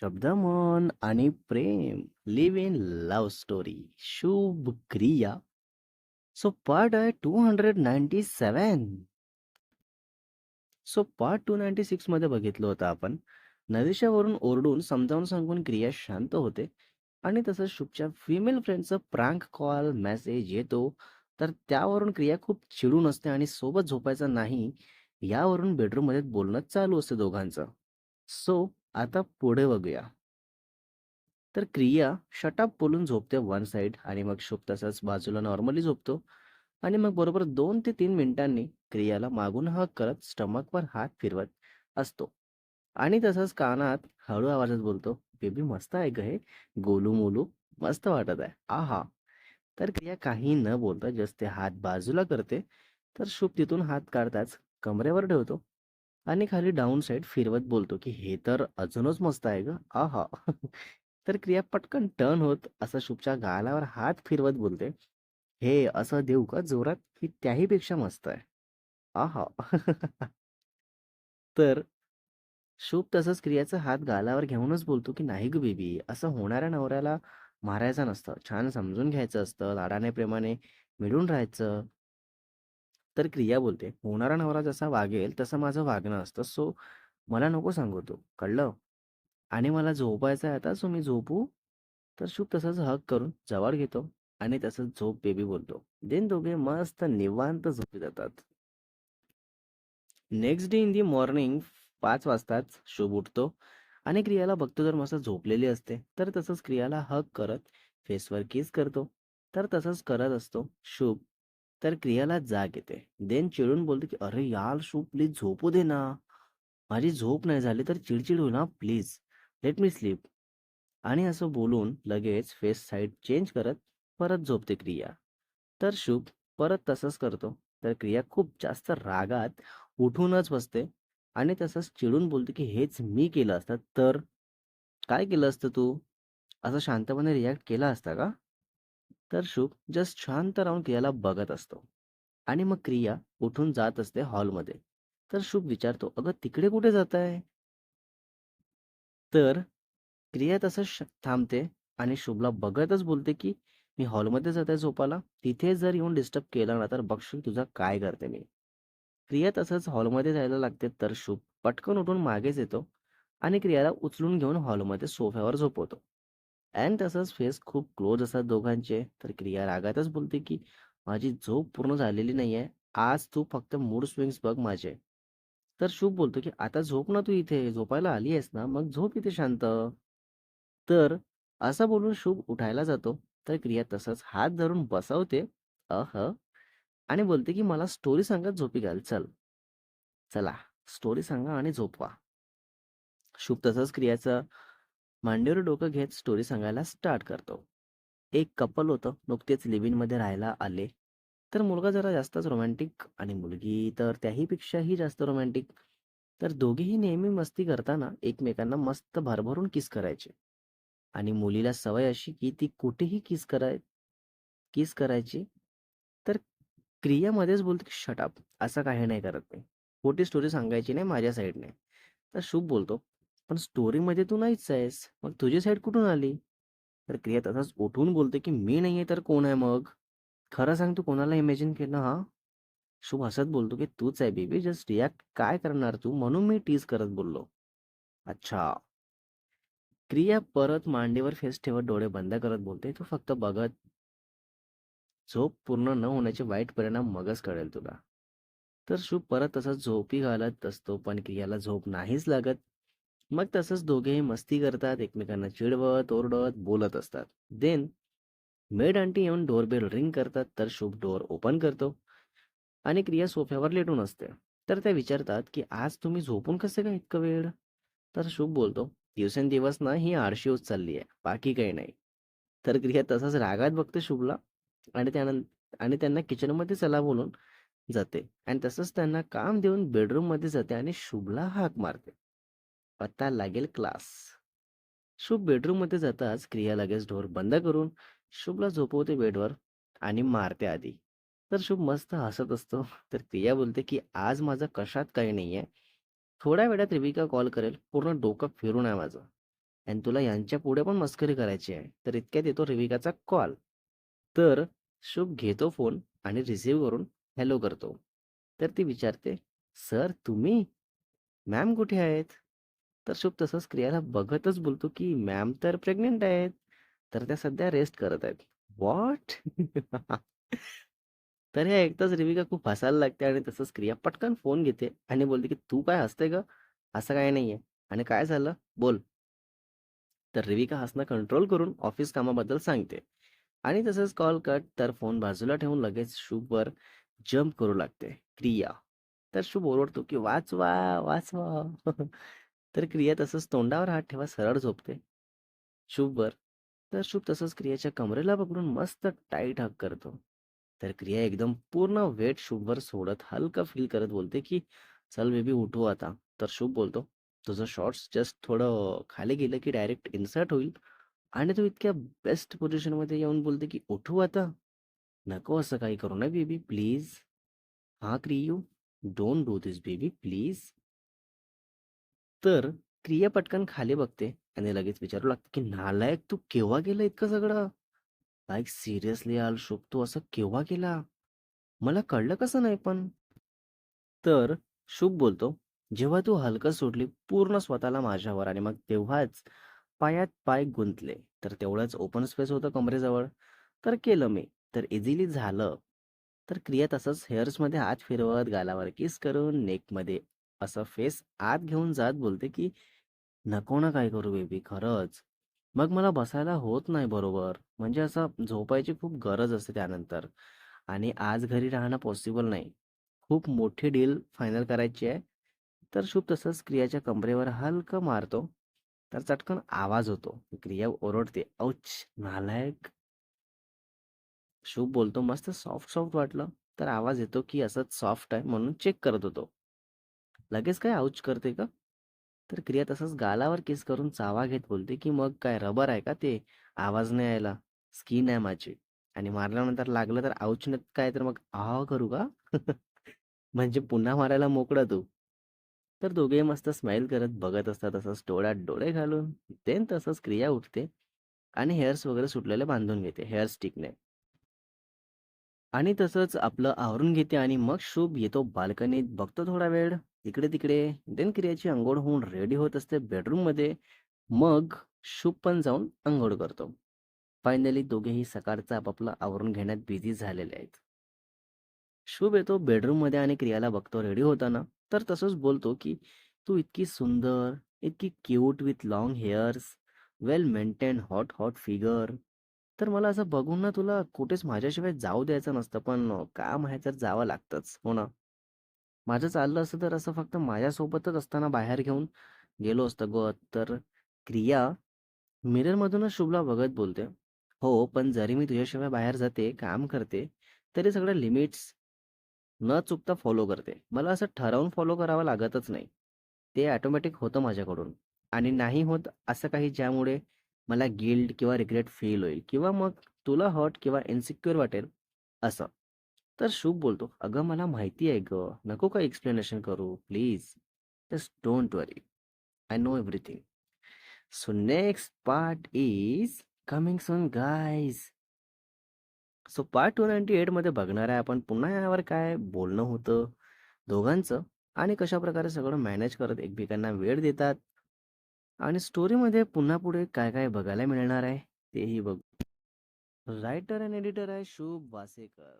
शब्द मन आणि प्रेम live in love story Shubh Kriya. So part आहे two hundred ninety seven. So part two ninety सिक्समध्ये बघितलं होतं आपण. नदीशावरून ओरडून समजावून सांगून क्रिया शांत होते. आणि तसंच शुभच्या फिमेल फ्रेंडचं प्रांक कॉल मेसेज येतो. तर त्यावरून क्रिया खूप चिडून असते आणि सोबत झोपायचं नाही यावरून बेडरूममध्ये बोलणं चालू असतं दोघांचं. सो आता पुढे बघूया. तर क्रिया शटअप बोलून झोपते वन साइड आणि मग शुभ तसाच बाजूला नॉर्मली झोपतो. आणि मग बरोबर दोन ते तीन मिनिटांनी क्रियाला मागून हक करत स्टमकवर हात फिरवत असतो. आणि तसंच कानात हळू आवाजात बोलतो बेबी मस्त आहे ग हे. गोलू मोलू मस्त वाटत आहे. आहा. तर क्रिया काही न बोलता जस्ट ते हात बाजूला करते. तर शुभ तिथून हात काढताच कमरेवर ठेवतो. आणि खाली डाऊन साइड फिरवत बोलतो की हे तर अजूनच मस्त आहे ग. आहा. तर क्रिया पटकन टर्न होत असं शुभच्या गालावर हात फिरवत बोलते हे असं देऊ का जोरात की त्याही पेक्षा मस्त आहे. आहा. तर शुभ तसंच क्रियाचा हात गालावर घेऊनच बोलतो की नाही ग बेबी असं होणाऱ्या नवऱ्याला मारायचं नसतं. छान समजून घ्यायचं असतं लाडाने प्रेमाने मिळून राहायचं. तर क्रिया बोलते. होणारा नवरा जसा वागेल तसं माझं वागणं असतं. सो मला नको सांगू तू. कळलं? आणि मला झोपायचं आहे आता सो मी झोपू. तर शुभ तसंच हक करून जवळ घेतो आणि तसंच झोप बेबी बोलतो. देन दोघे मस्त निवांत झोपी जातात. Next day in the morning पाच वाजताच शुभ उठतो आणि क्रियाला बघतो तर मस्त झोपलेली असते तर तसंच क्रियाला हक करत फेसवर किस करतो. तर तसंच करत असतो शुभ. तर क्रियाला जाग येते. देन चिडून बोलते की अरे यार शू प्लीज झोपू दे ना. माझी झोप नाही झाली तर चिडचिड होईल ना प्लीज लेट मी स्लीप आणि असं बोलून लगेच फेस साईड चेंज करत परत झोपते क्रिया. तर शुभ परत तसंच करतो. तर क्रिया खूप जास्त रागात उठूनच बसते आणि तसंच चिडून बोलते की हेच मी केलं असतं. तर काय केलं असतं तू? असं शांतपणे रिॲक्ट केला असता का? तर शुभ जस्ट शांत राहून क्रियाला बघत असतो. आणि मग क्रिया उठून जात असते हॉलमध्ये. तर शुभ विचारतो अगं तिकडे कुठे जात आहे तर क्रिया तसंच श- थांबते आणि शुभला बघतच बोलते की मी हॉलमध्ये जात आहे झोपाला तिथे जर येऊन डिस्टर्ब केला ना तर बघशील तुझा काय करते मी. क्रिया तसंच हॉलमध्ये जायला लागते तर शुभ पटकन उठून मागेच येतो आणि क्रियाला उचलून घेऊन हॉलमध्ये सोफ्यावर झोपवतो. अँड तसंच फेस खूप क्लोज असतात दोघांचे. तर क्रिया रागातच बोलते की माझी झोप पूर्ण झालेली नाहीये. आज तू फक्त मूड स्विंग्स बघ माझे. तर शुभ बोलतो की आता झोप ना तू इथे. झोपायला आली आहेस ना मग झोप इथे शांत. तर असं बोलून शुभ उठायला जातो. तर क्रिया तसंच हात धरून बसवते. अह. आणि बोलते की मला स्टोरी सांगत झोपी घाल. चल. चला. स्टोरी सांगा आणि झोपवा. शुभ तसंच क्रियाचं मांडीवर डोकं घेत स्टोरी सांगायला स्टार्ट करतो. एक कपल होतं. नुकतेच लिव्हमध्ये राहायला आले. तर मुलगा जरा जास्तच रोमॅन्टिक आणि मुलगी तर त्याहीपेक्षाही जास्त रोमॅन्टिक तर दोघेही नेहमी मस्ती करताना एकमेकांना मस्त भरभरून किस करायचे. आणि मुलीला सवय अशी की ती कुठेही किस कराय किस करायची. तर क्रियामध्येच बोलते की शटअप असं काही नाही करत मी. खोटी स्टोरी सांगायची नाही माझ्या साईडने तर शुभ बोलतो. पण स्टोरीमध्ये तू नाहीच आहेस. मग तुझी साईड कुठून आली? तर क्रिया तसाच उठून बोलते की मी नाहीये तर कोण आहे मग? खरं सांग तू कोणाला इमॅजिन केलं हा? शुभ हसत बोलतो की तूच आहे बेबी जस्ट रिॲक्ट काय करणार तू? म्हणून मी टीज करत बोललो. अच्छा. क्रिया परत मांडीवर फेस ठेवत डोळे बंद करत बोलते तू फक्त बघत झोप पूर्ण न होण्याचे वाईट परिणाम मगच कळेल तुला. तर शुभ परत तसंच झोपी घालत असतो पण क्रियाला झोप नाहीच लागत. मग तसंच दोघेही मस्ती करतात एकमेकांना चिडवत ओरडत बोलत असतात. देन मेड आंटी येऊन डोरबेल रिंग करतात तर शुभ डोअर ओपन करतो आणि क्रिया सोफ्यावर लेटून असते. तर त्या विचारतात की आज तुम्ही झोपून कसे काय इतकं वेळ? तर शुभ बोलतो दिवसेंदिवस ना ही आळशी होत चालली आहे बाकी काही नाही. तर क्रिया तसाच रागात बघते शुभला आणि त्यानंतर आणि त्यांना किचनमध्ये चला बोलून जाते. आणि तसंच त्यांना काम देऊन बेडरूममध्ये जाते आणि शुभला हाक मारते. पत्ता लागेल क्लास शुभ बेडरूममध्ये जाताच क्रिया लगेच ढोर बंद करून शुभला झोपवते बेडवर आणि मारते आधी तर शुभ मस्त हसत असतो तर क्रिया बोलते की आज माझं कशात काही नाहीये थोड्या वेळात रिविका कॉल करेल पूर्ण डोकं फिरून आहे माझं आणि तुला यांच्या पुढे पण मस्करी करायची आहे. तर इतक्यात येतो रिविकाचा कॉल. तर शुभ घेतो फोन आणि रिसीव्ह करून हॅलो करतो. तर ती विचारते, "सर तुम्ही? मॅम कुठे आहेत?" तर शुभ तसंच क्रियाला बघतच बोलतो, की "मॅम तर प्रेग्नंट आहेत. तर त्या सध्या रेस्ट करत आहेत." "व्हॉट?" तर हे ऐकताच रिविका खूप हसायला लागते आणि तसंच क्रिया पटकन फोन घेते आणि बोलते, की "तू काय हसते का असं काही नाहीये. आणि काय झालं? बोल." तर रिविका हसणं कंट्रोल करून ऑफिस कामाबद्दल सांगते. आणि तसंच कॉल कट तर फोन बाजूला ठेवून लगेच शुभवर जंप करू लागते क्रिया. तर शुभ ओरडतो, की "वाचवा, वाचवा." तर क्रिया तसंच तोंडावर हात ठेवा सरळ झोपते शुभवर. तर शुभ तसंच क्रियाच्या कमरेला पकडून मस्त टाईट हक करतो. तर क्रिया एकदम पूर्ण वेट शुभवर सोडत हलका फील करत बोलते, की "चल बेबी उठू आता." तर शुभ बोलतो, "तुझं शॉर्ट्स जस्ट थोडं खाली गेलं, की डायरेक्ट इन्सर्ट होईल आणि तू इतक्या बेस्ट पोझिशनमध्ये येऊन बोलते, की उठू आता? नको असं काही करू ना बेबी प्लीज." हा Kriyu, don't do this baby please." तर क्रिया पटकन खाली बघते आणि लगेच विचारू लागते, की "नालायक तू केव्हा केलं इतकं सगळं? लाईक सिरियसली आल शुभ तू असं केव्हा केला? मला कळलं कसं नाही पण?" तर शुभ बोलतो, "जेव्हा तू हलकं सोडली पूर्ण स्वतःला माझ्यावर आणि मग तेव्हाच पायात पाय गुंतले. तर तेवढंच ओपन स्पेस होतं कमरेजवळ. तर केलं मी. तर इझिली झालं." तर क्रिया तसंच हेअर्समध्ये हात फिरवत, गालावर किस करून, नेकमध्ये असं फेस आत घेऊन जात बोलते, की "नको ना काय करू बेबी खरंच. मग मला बसायला होत नाही बरोबर. म्हणजे असं झोपायची खूप गरज असते त्यानंतर. आणि आज घरी राहणं पॉसिबल नाही. खूप मोठी डील फायनल करायची आहे." तर शुभ तसंच क्रियाच्या कमरेवर हलकं मारतो. तर चटकन आवाज होतो. क्रिया ओरडते, "औच! नालायक!" शुभ बोलतो, "मस्त सॉफ्ट सॉफ्ट वाटलं." तर आवाज येतो, की असंच सॉफ्ट आहे म्हणून चेक करत होतो. लगेच काय आऊच करते का? तर क्रिया तसंच गालावर किस करून चावा घेत बोलते, की "मग काय रबर आहे का ते? आवाज नाही यायला. स्किन आहे माझी. आणि मारल्यानंतर लागलं तर आऊच न काय तर मग आह करू का?" म्हणजे पुन्हा मारायला मोकळा तू. तर दोघे मस्त स्माईल करत बघत असतात तसंच डोळ्यात डोळे घालून. देन तसंच क्रिया उठते आणि हेअर्स वगैरे सुटलेले बांधून घेते हेअर स्टिकने. आणि तसंच आपलं आवरून घेते आणि मग शुभ येतो बाल्कनीत, बघतो थोडा वेळ इकडे-तिकडे. देन क्रियाची अंघोळ होऊन रेडी होत असते बेडरूममध्ये. मग शुभ पण जाऊन अंघोळ करतो. फायनली दोघेही सकाळचं आपापलं आवरून घेण्यात बिझी झालेले आहेत. शुभ येतो बेडरूममध्ये आणि क्रियाला बघतो रेडी होताना. तर तसंच बोलतो, की "तू इतकी सुंदर, इतकी cute with long hairs, well maintain, hot hot figure. तर मला असं बघून ना तुला कुठेच माझ्याशिवाय जाऊ द्यायचं नसतं. पण काम आहे तर जावं लागतंच. हो ना?" माझं चाललं असतं तर असं फक्त माझ्यासोबतच असताना बाहेर घेऊन गेलो असतं ग तर क्रिया मिररमधूनच शुभला बघत बोलते, "हो, पण जरी मी तुझ्याशिवाय बाहेर जाते, काम करते, तरी सगळ्या लिमिट्स न चुकता फॉलो करते. मला असं ठरवून फॉलो करावं लागतच नाही. ते ॲटोमॅटिक होतं माझ्याकडून आणि नाही होत असं काही ज्यामुळे मला गिल्ड किंवा रिग्रेट फील होईल किंवा मग तुला हर्ट किंवा इन्सिक्युअर वाटेल असं." तर शुभ बोलतो, "अगं मला माहिती आहे गं. नको का एक्सप्लेनेशन करू please. Just don't worry. I know everything." So next part is coming soon guys. So part 298 मध्ये बघणार आहे आपण पुन्हा यावर काय बोलणं होतं दोघांचं आणि कशाप्रकारे सगळं मॅनेज करत एकमेकांना वेळ देतात आणि स्टोरीमध्ये पुन्हा पुढे काय काय बघायला मिळणार आहे तेही बघू. रायटर अँड एडिटर आहे शुभ वासेकर.